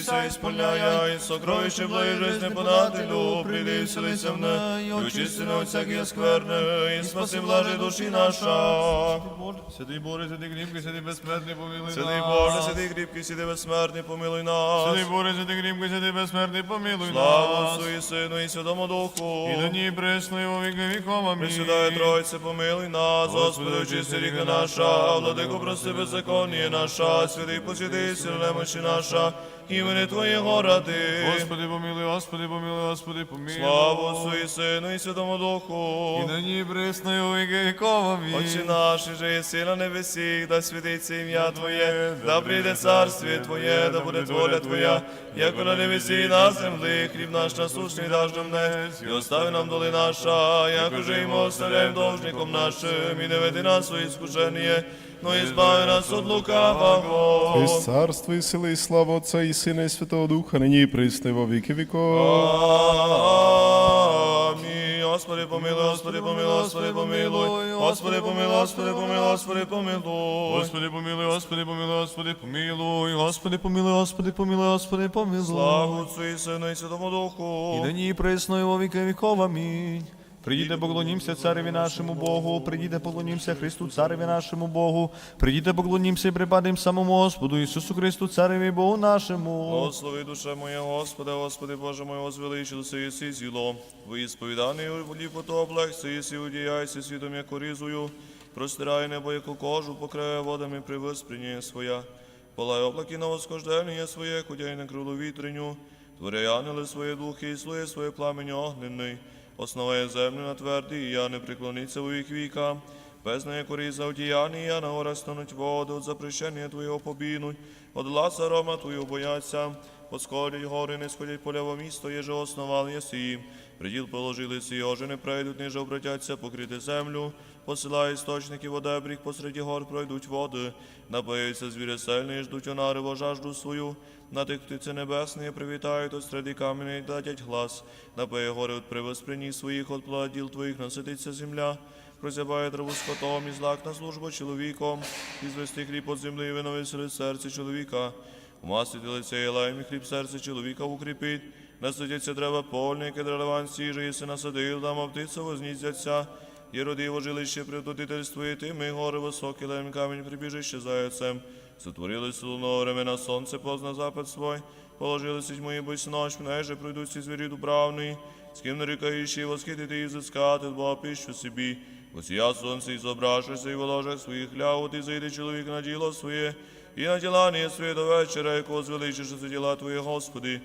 вся исполняя, и сокровище блажь жизни подателю, приди вселися в ней, очисти от всякие скверны, и спаси блажи души наша. Святий Боже, святий кріпкий, святий безсмертний, помилуй Святий нас. Боже, святий кріпкий, святий безсмертний, помилуй нас. Святий Боже, святий кріпкий, святий безсмертний, помилуй Слава нас. Отцу і Сину, і Святому Духу. І нині і присно, і во віки віков. Амінь. Пресвятая Тройце, помилуй нас, Господи, очисти ріка наша, владико, прости беззаконніє наша, святий посвяти, сили немощі наша, імені Твоєго ради. Господи, помилуй, Господи, помилуй, Господи, помилуй. Слава Отцу і Сину, і Святому Духу. І нині і присно, і віки віков. Отче наш, же єси на небесі, да святиться ім'я Твоє, да прийде царствіє Твоє, да буде воля Твоя, як на небесі і на землі, хліб наш насущний даж нам днес, і остави нам доли наша, як уже і ми оставляємо должником нашим, і не веди нас у іскушення, но і збави нас від лукавого. Із царства і сили, і слава Отця і Сина, і Святого Духа, нині і присно, во віки віков. Амінь. Господи, помилуй, Господи, помилуй, Господи, помилуй, Господи, помилуй, Господи, помилуй, Господи, помилуй. Господи, помилуй, Господи, помилуй, Господи, помилуй. Господи, помилуй, Господи, помилуй, Господи, помилуй. Славу Отцу і Сину, і Святому Духу. І нині і присно, і во віки віков. Придіте, поклонімся цареві нашому Богу, придіте, поклонімся Христу, цареві нашому Богу, придіте, поклонімся і припадем самому Господу Ісусу Христу, цареві Богу нашому. Благослови душе моя, Господи, Господи, Боже мой, возвеличился єси зіло. Висповіданий у ліпоту облегся, єси удіяйся світом, як орізую. Простирай небо, яку кожу, покриває водами при виспрінні своя. Полай облаки на восхождення своє, кудяй на крилу вітреню. Творяй ангели своє духи, і слує своє пламень огненний. Основає землю на тверді, я не преклониться у їх віка. Без неї коріза одіяння, на горах стануть воду, запрещення Твоєго побінуть, от ласа рома Твою бояться, посходять гори, не сходять поля місто, єже основал єсі. Приділ положили сі, оже не прийдуть, ніж обратяться покрити землю, посилає істочники водебріг, посереді гор пройдуть води, напоються звірі сильні, ждуть онариво жажду свою, на тих птиці небесні привітають, от середі каменей дадять глас, напоє гори от привосприні своїх, от плода діл твоїх насититься земля, прозябає траву скотом і злак на службу чоловіком, і звести хліб от землі, і вино веселить серце чоловіка. Умастити лице і лайм, і хліб серце чоловіка укріпить, насидяться дерева польне, яке дрелеван сіже, єси насадив, там а птиця возніздяться, і родиво жилище привтутительство, і тими гори високі, лем камінь прибіжище заяцем. Сотворили луно времена сонце позна запад свой, положили сіть мої бись ночь, мнеже пройдуть ці звірі дубравний, з ким нарікаючи, восхитити і зискати, Бога пищу собі. Осія сонце і зображуйся, і в ложах своїх ляв, і зайде чоловік на діло своє, і на ділання своє до вечора, якого звеличишся діла Твої, Господи.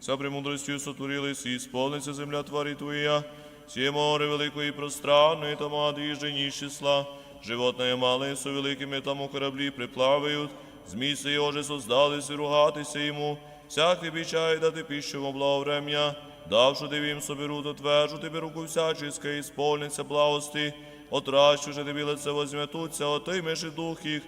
Вся премудростю сотворились, і сповниться земля тварі Твоя, сіє море великої пространної, там одвіжі ніж числа, животне мале, со великими там у кораблі приплавають, зміси його же создались і ругатися йому, всякий бічай дати пищу в благоврем'я, давши дивім собі дотвержу тебе руку всяческа, і сповниться благости, отращу же тобі лице возьметуться, отимеш і дух їх,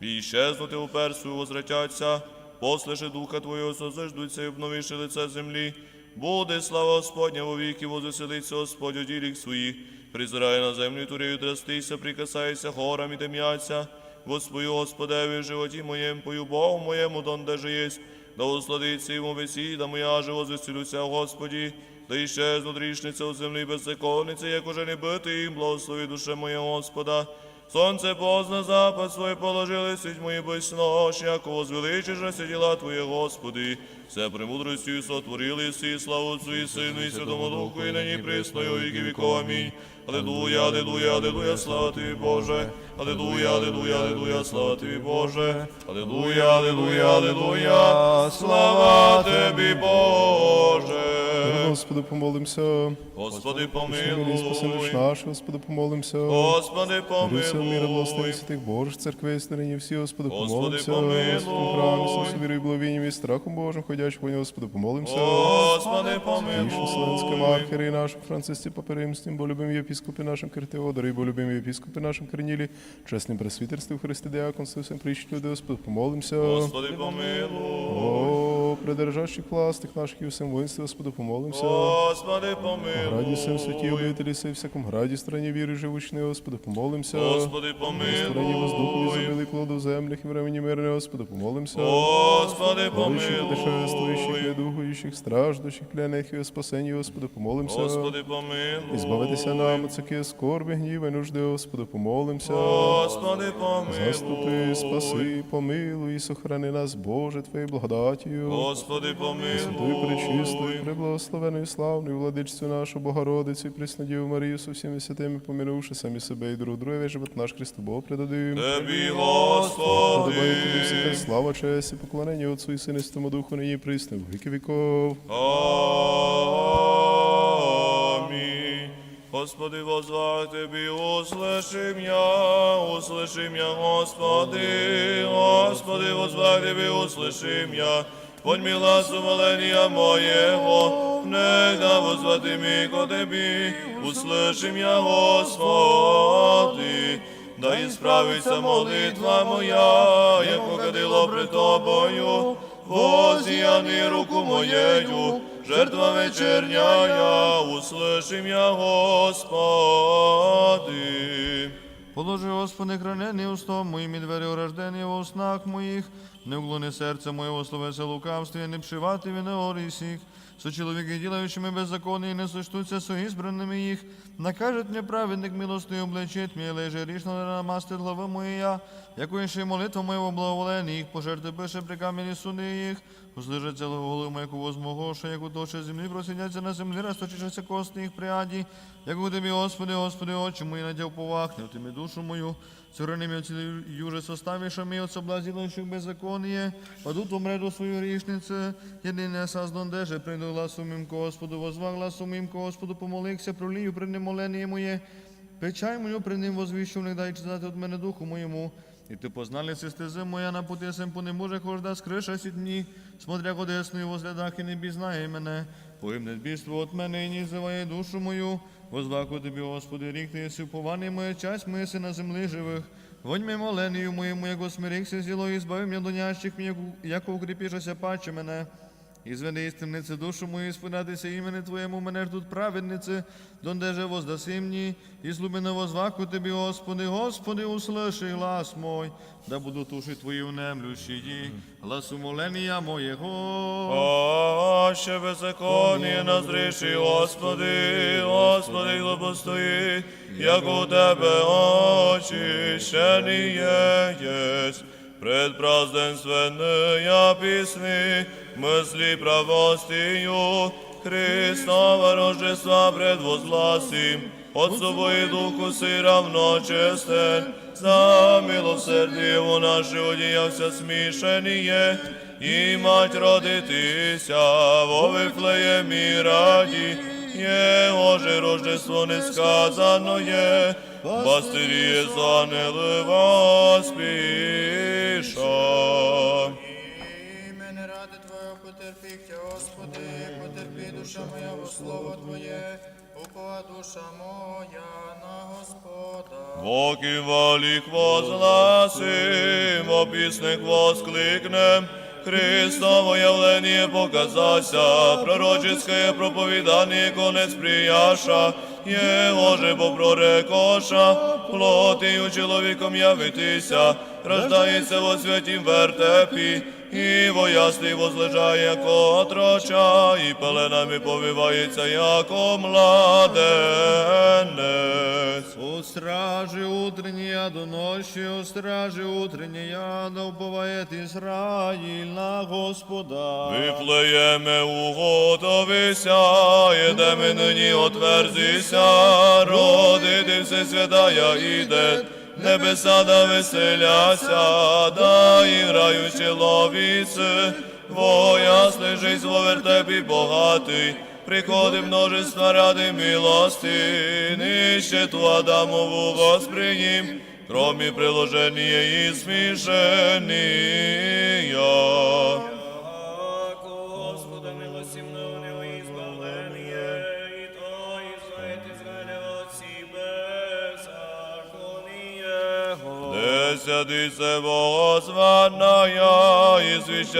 і щезнути у персу возвратяться, послеше духа Твого созиждуться і обновиши лице землі. Буде слава Господня во віки, возвеселиться Господь у діліх своїх, призирає на землю, турію трястися, прикасається горам і тем'яться. Господи, Господеві, в животі моєму, пою Богу моєму, донде же єсть, да усладиться йому бесіда моя, же возвеселюся, Господі, да іщезнуть річниця у землі беззаконниці, як уже не бити їм, благослови душе моє Господа. Сонце позна запад своє положили, сіть мої безнощ, яко возвеличишся діла Твоє, Господи. Все премудростю сотворили сі, славу Отцу і Сину, і Святому Духу, і нині присно, і у віки віков. Амінь. Аллилуйя, аллилуйя, аллилуйя, слава Тобі, Боже. Аллилуйя, аллилуйя, аллилуйя, слава Тобі, Боже. Аллилуйя, аллилуйя, аллилуйя, слава Тобі, Боже. Господи, помолимся. Господи, Милий спаси душ наш, Господи, помолимся. Господи, Руся мира, помилуй. святих Божих церквей, стороні всі, Господи, Господи, помолимся. помилуй. Господи, храмі, з вірою, благовінням і страхом Божим, ходячи по нього, Господи, помолимся. Господи, помилуй. архері нашим Францисті Паперимстім, бо любим єпіскопі нашим Киртеодорі, бо любим єпіскопі нашим Корнілі, чесним пресвітерстві в Христі Діаконстві, всім прийшли люди, Господи, помолимся. Господи, помилуй. О, придержащих властих наших і всім воїнстві, Господи, помолимся. Господи, Граді сим святі помилуй. обителі, сей всяком граді, страні віри живучні, Господи, помолимся. Господи, Стороні воздуху і помилуй. забили в землях і времені мирне, Господи, помолимся. Господи, Молищих, путешествующих, недугуючих, страждущих, кляних і спасенні, Господи, помолимся. Господи, помилуй. І збавитися нам от всякі скорби, гніви, нужди, Господи, помолимся. Господи, помилуй. Заступи, спаси, помилуй і сохрани нас, Боже, Твоєю благодатію. Господи, Святою помилуй. пречистою, преблагословеною, славною владичцю нашу Богородицю і Марію со всіми святими, помінувши самі себе і друг друге, живот наш Христу Богу предадим. Тебі, тобі Господи. всяка слава, честь і поклонення Отцу і Святому Духу, нині і присно, в віки віков. Амінь. Господи, возвах Тебе, услыши меня, услыши меня, Господи, Господи, возвах Тебе, услыши меня, Понь глаз умоления моего, негда возвати ми ко Тебе, услыши меня, Господи, да исправится молитва моя, як покадило пред Тобою, возияни руку моєю, жертва вечерняя, услышим я, Господи. Положи, Господи, хранені устом моїм і двері урождені в уснах моїх, не углони серце моєго словесе лукавстві, не пшивати винеорі сіх. Со чоловіки, ділаючими беззаконні, не сочтуться со ізбраними їх. Накажет мне праведник милостий облечить мені, леже рішно не намастить глави моя, ще й молитва моєго благоволення їх, пожерти пише при камені суди їх. Услижаться голови моя, яку возмогоша, яку точе землі, просидяться на землі, розточишся кости їх пряді, яку тобі, Господи, Господи, очі мої надяв повахне, тими душу мою, Оці юже составіша мій от соблазілаючих беззаконніє, падут умре до свою рішнице, єдине саздон деже, прийду гласу мим Господу, возвах гласу мим Господу, помолився, пролію при ним молення моє, печай мою при ним возвіщу, не дай читати від мене духу моєму, і ти познали стези моя на пути сем по не може хожда скриша сі дні, смотря одесною возглядах і не бізнає мене, поїм бійство от мене і не зиває душу мою, возваку тобі, Господи, рік ти єси упований моя часть моя си на землі живих, Вонь ми моленію моєму, як осмирихся зіло, і збавив мене до нящих, яко, яко укріпішася паче мене. І зведи душу мою, і спинатися імені Твоєму, мене ж тут праведниці, донде же воздаси мені, і злюбина возваку Тобі, Господи, Господи, услыши глас мой, да буду туші Твої внемлющі, гласу молення моєго. Аще беззаконnie назріши, Господи, Господи, глобостої, як у Тебе очищеніє єсть. Пред празденственные пісни, мысли правостию, Христова Рождества предвозгласим, Отцу и Духу си равно честен, за милосердие у наше одіявся смішеніє, і мать родитися во Вифлеємі раді, Його же Рождество не сказано є, пастирі занели воспіша. Мене ради Твоєго потерпіхтя, Господи, потерпі душа моя во слово Твоє, упова душа моя на Господа. Воки валік возгласим, опісник воскликнем, Христово явление показася, пророческое проповедание конец прияша, Его же бо прорекоша, плотію чоловіком явитися, рождається во святім вертепі, і вояслий возлежає, яко отроча, і пеленами повивається, яко младенець. У стражі утреннія до ночі, у стражі утреннія, да уповает Ізраїль на Господа. Виплеєме уготовися, єдеме нині отверзися, родити все святая іде, небеса да веселяся, да і граючи ловіси, воясний жизнь во вертепі богатий, приходи множества ради милости, нищету Адамову восприїм, кромі приложення і смішення. Избавит Израиля от себе законие.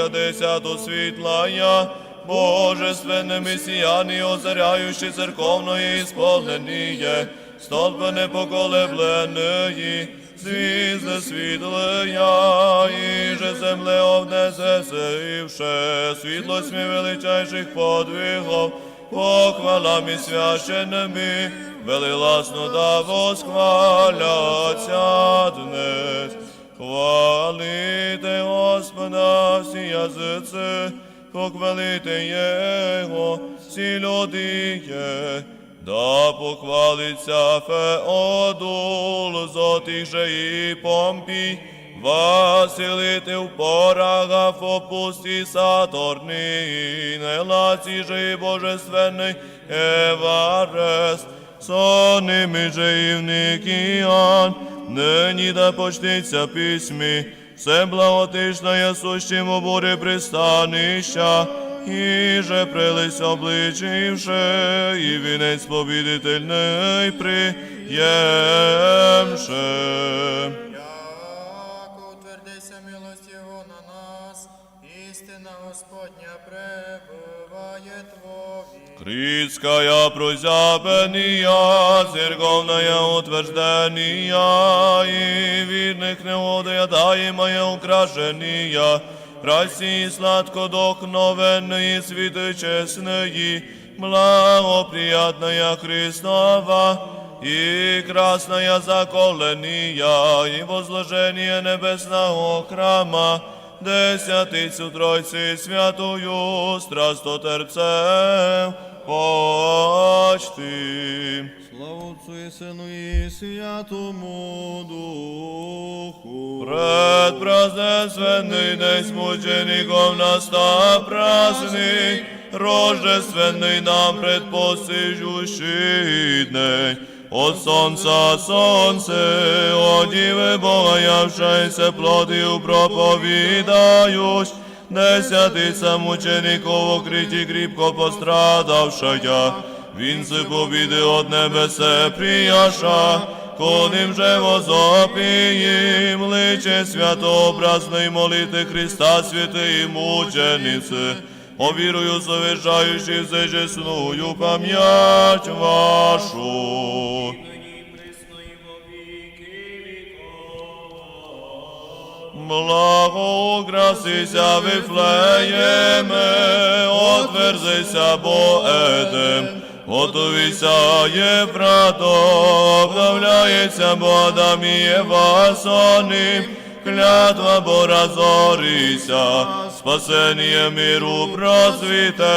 Десь Пресвятися Богозванная, і озаряючи церковної ісполненіє, столпи непоколебленої, звізди світлия, і же земле обнесесивше, світлость ми величайших подвигов, похвалами священними, велиласно да восхваляться днес. Хвалите Господа всі язиці, похвалите Його всі люди є. Да похвалиться Феодул, зотих же і Помпій, Василити в порагах опусті Сатурни, Нелаці же і божественний Еварест, сонними же і в Никіян, нині да почнеться письмі, все благотишна сущим у бурі пристанища, і же прились обличивши, і вінець побідительний приємше. Господня пребыває Твої. Критская прозябения, церковная утверждения, и видных неудоедаемое украшения, России сладкодохновенные, святы честные, благоприятная Христова, и красная заколения, и возложение небесного храма, Десятицю Тройці святую, страстотерпцем, почти. Слава Отцу і Сину і Святому Духу. Пред празднественний день мучеников настав праздник, рождественний нам предпосижущий день. От сонця сонце, от діви Бога явшайся плотію проповідають, десятиця мучеников окриті кріпко пострадавшая, він се побіди от небесе прияша, Коним же возопієм, личе святообразної молити Христа, святої мучениці, о вірую совершаючи все чесную пам'ять вашу. Благо украсися Вифлеєме, отверзися бо Едем, готовися Єврато, обновляється бо Адам і Єва сони, клятва бо разорися, спасення миру просвіте,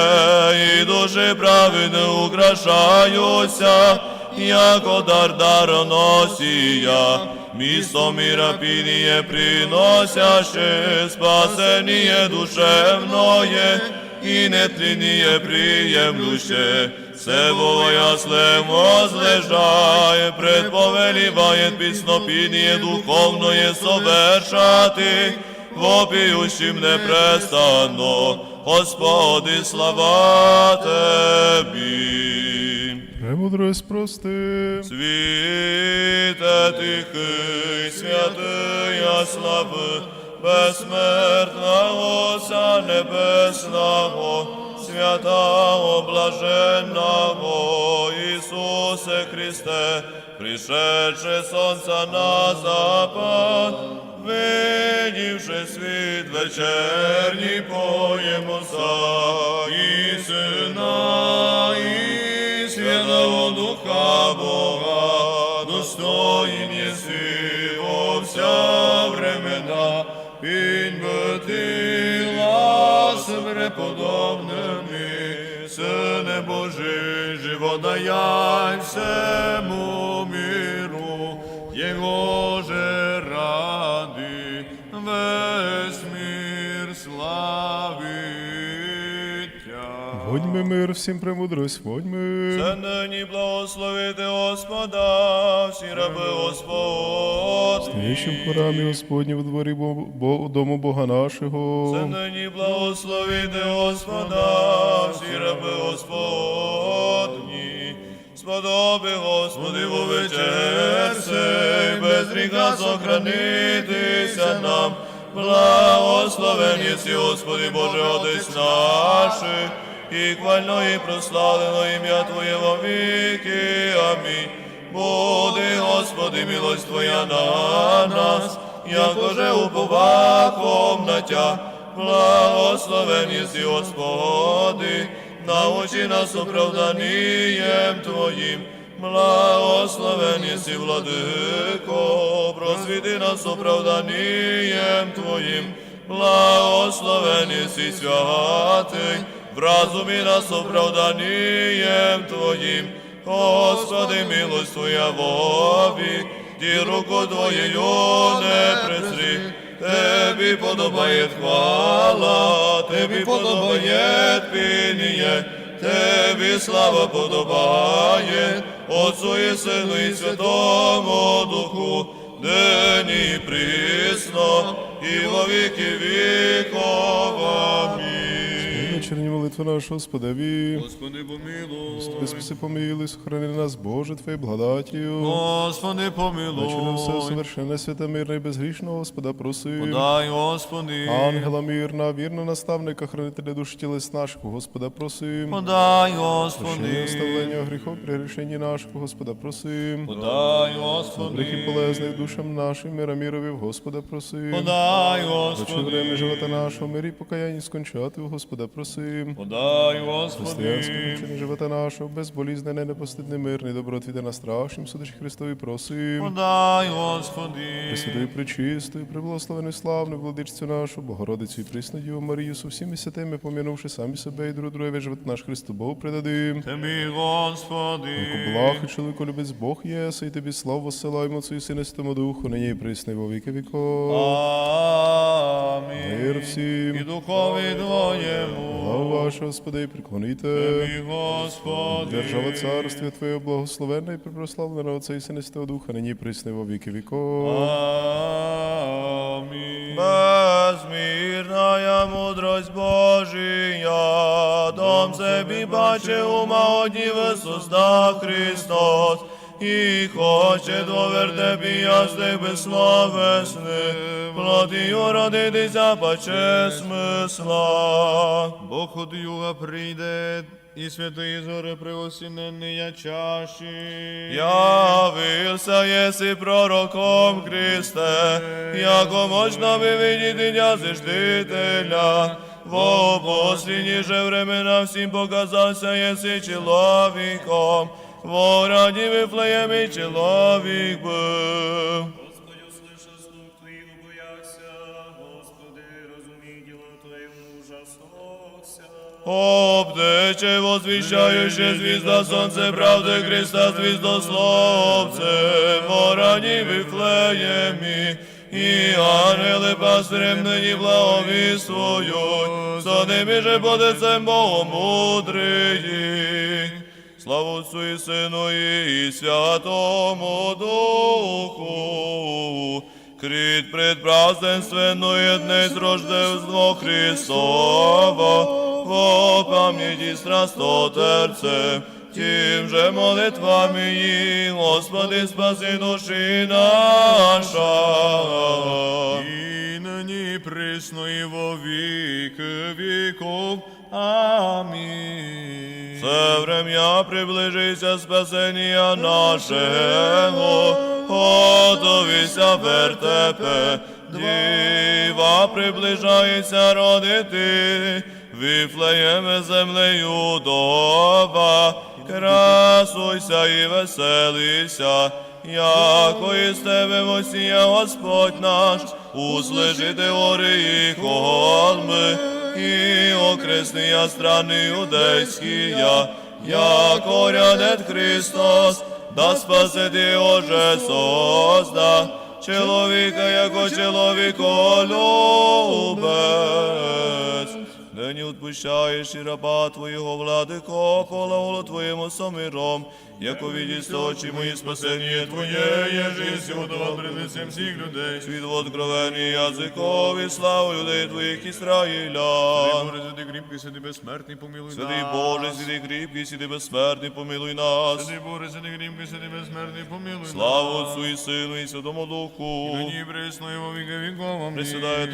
і душі праведні украшаюся, яко дар дароносія, місто мира пініє приносяще, спасеніє душевноє, і не нетлінніє приємлюще, все Бога яслем возлежає, предповеліває піснопінніє духовноє совершати, вопіющим непрестанно, Господи, слава Тебі. Премудрость прости. Світе тихий, святия слави, безсмертного Отця Небесного, святого блаженного Ісусе Христе, пришедше сонця на запад, видівши світ вечерній, поємо і Живодаяй всему Тя. Мир, всім премудрость, водьми. Це нині благословити Господа, всі раби Господні. В храмі Господні в дворі бо, бо, дому Бога нашого. Це нині благословити Господа, всі раби Господні. Сподоби, Господи, во вечер сей, без гріха сохранити, нам. Благословен єси, Господи Боже, Отець наших, і хвально і прославлено ім'я Твоє во віки. Амінь. Буди, Господи, милость Твоя на нас, якоже уповахом на Тя. Благословен єси, Господи, научи нас оправданієм Твоїм. Благословен єси, владико, просвіти нас оправданієм Твоїм. Благословен єси, святий, в разумі нас оправданієм Твоїм. Господи, милость Твоя вовік, ді руку Твоєю не презри. Тебі подобає хвала, Тебі подобає пініє, Тебі слава подобає, Отцу і Сину і Святому Духу, і присно, і во віки віков. Вечірні молитви нашого Господеві. Господи, помилуй. Господи, спаси, помилуй, сохрани нас, Боже, Твоєю благодатію. Господи, помилуй. Вечером все совершенне, святе, мирне і безгрішного, Господа, просим. Подай, Господи. Ангела мирна, вірно наставника, хранителя душ тілес наших, Господа, просим. Подай, Господи. оставлення гріхов при грішенні нашого, Господа, просим. Подай, Господи. Гріхи полезних душам нашим, мира мірові, Господа, просим. Подай, Хочу время Господи. живота нашого, мирі покаянні скончати, Господа, просим. Подай, Господи. вчення живота нашого, безболізне, непостидне, мирний, добротвіде на страшнім судачі Христові, просим. Подай, Господи. Пресвятою, пречистою, приблагословеною славною владичцю нашу, Богородицю і присну Діву Марію, со всіми святими, помінувши самі себе і друг друге, живот наш Христу Богу предадим. Тобі, Господи. Благ і чоловіку любець Бог єси, і тобі славу Отцю і Святому Духу, нині і присно, і во віки віков. Амінь. Мир всім. І духові Твоєму. Славу вашого, Господи, і приклоніте. Тобі, Господи. Держава царстві Твоє благословенне і припрославлене Отця і Сина Святого Духа, нині і во віки віков. Амінь. Безмірная мудрость Божия, дом себе баче ума одніви созда Христос, і хоче тебе ясних безсловесних, плодію родитися паче смисла. Бог от юга прийде, і святий зори приосінення чаші. Явився єси пророком Христе, яко можна би видіти дня зиждителя. Во послідні же времена всім показався єси чоловіком, во раді Вифлеємі чоловік був. Господи, услышал стук Твоих, убояся, Господи, разумей дела Твоему, ужаснулся. Обтече возвіщаючи звізда сонце правди Христа звіздословце, морані Вифлеємі, і ангели пастирем нині благовіствують, за ними же подецем Богом мудрий. Слава Отцу і Сину і Святому Духу, крит пред праздненственную днес рождество Христова, во пам'яті страстотерце, тим же молитвами їх, Господи, спаси душі наша. І нині присно і во віки віков. Амінь. Це врем'я приближиться спасення нашого, готовися вертепе, діва приближається родити, вифлеєме землею дова, красуйся і веселися, яко із тебе восія Господь наш, услышите гори і холми, і окресния страни юдейськія, яко рядет Христос, да спасети Оже созда, чоловіка, яко чоловіко любець. Нині відпущаєш і раба Твоєго владико, полаголо Твоєму самиром, яко відість очі мої спасення Твоє, є жизнь удова пред лицем всіх людей. Світ откровений язикові, славу людей Твоїх Ісраїля. Боже, святий кріпкий, святий безсмертний, помилуй нас. Боже, святий кріпкий, святий безсмертний, помилуй нас. Святий Боже, святий кріпкий, святий безсмертний, помилуй нас. Славу Отцу і Сину і Святому Духу. Нині присно і во віки віков. Амінь. Пресвятая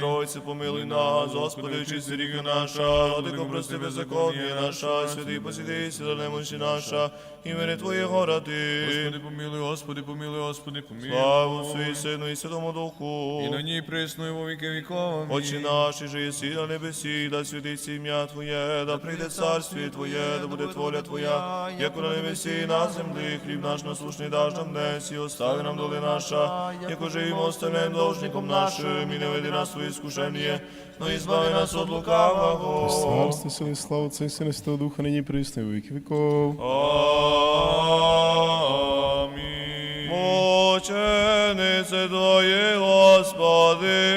помилуй нас, Господи, очисти ріки наша, Владико, прости беззаконня наша, святий посіди, сіла немощі наша, імені Твоєго ради. Господи, помилуй, Господи, помилуй, Господи, помилуй. Славу Отцу Сину і Святому Духу. І нині присно і во віки віков. Отче наші, же єсі на небесі, да святиться ім'я Твоє, да прийде царствіє Твоє, да буде воля Твоя, як на небесі і на землі, хліб наш насушний даж нам днес, і остави нам доли наша, як уже і оставляємо должником нашим, і не веди нас в свої скушення, но і збави нас від лукавого. Царство, сили, слава Отця і Сина, Святого Духа, нині присно і віки віков. Амінь. Мученице Твої, Господи,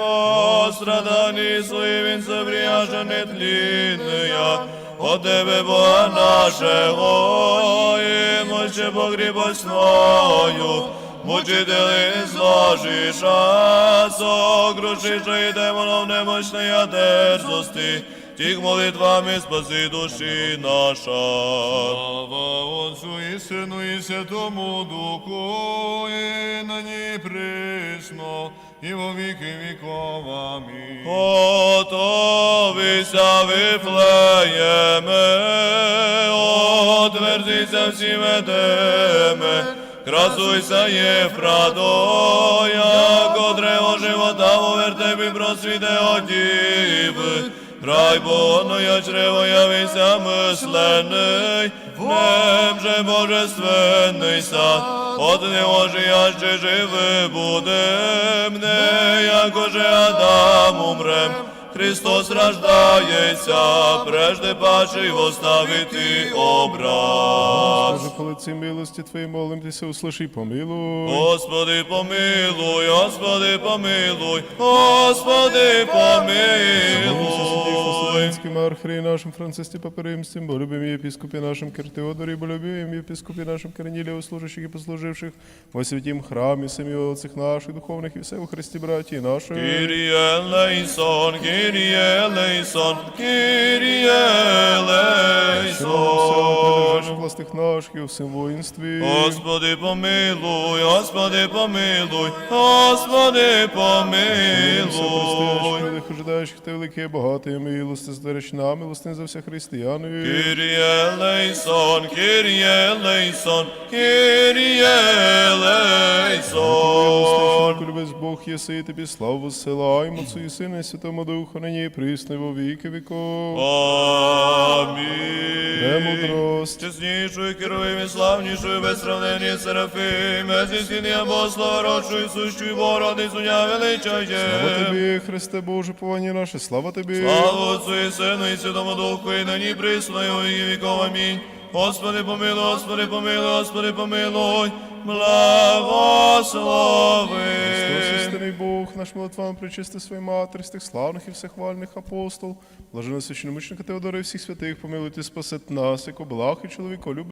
во страдані своїм він забряжене тління, от Тебе, Бога нашого, і моче погрібосною, мучители зложиш, а сокрушиш і демонов немощної дерзости, тих молитвами спаси душі наша. Слава Отцу і Сину і Святому Духу, і нині присно, і во віки віков. Амінь. Готовися вифлеєме, отверзися всім едеме, красуйся Єфрато, як древо живота в вертепі просвіте одів. Край боною чрево явися мислений, в нем же божественний сад, от него же я ще живи будем, не яко же Адам умрем. Христос рождається, прежде паче восставити образ. Боже, по лиці милості Твої молимтеся, услыши, помилуй. Господи, помилуй, Господи, помилуй, Господи, помилуй. Вселенським архиереї нашим Францисті Паперимстім, бо любим єпископі нашим Киртеодорі, бо любим єпископі нашим Корнілію, служащих і послуживших во святім храмі, самі отцях наших духовних і все у Христі браті наші. Kyrie eleison, Kyrie eleison, Kyrie eleison. Властих наших і всім воїнстві. Господи, помилуй, Господи, помилуй, Господи, помилуй. Милих ожидаючих ти велике, багате, милости, звереш нам, милостин за всіх християни. Kyrie eleison, Kyrie eleison, Kyrie eleison. Коли весь Бог єси, і тобі славу посилаємо, Отцу і Сину, і Святому Духу, нині і во віки віков. Амінь. Премудрость. Чеснішою, керовим і славнішою, без сравнення Серафим, без істини Богослава, родшою, сущою Богородицю, я Слава величає. тобі, Христе Боже, повання наше, слава тобі. Слава Отцу і Сину і Святому Духу, і нині присно, і во віки віков. Амінь. Господи, помилуй, Господи, помилуй, Господи, помилуй, благослови. Христос, істинний Бог, наш молитвами причисти своїх матері, тих славних і всехвальних апостол, блажено священномучника Теодора і всіх святих, помилуйте, спасет нас, як благ і чоловіколюб.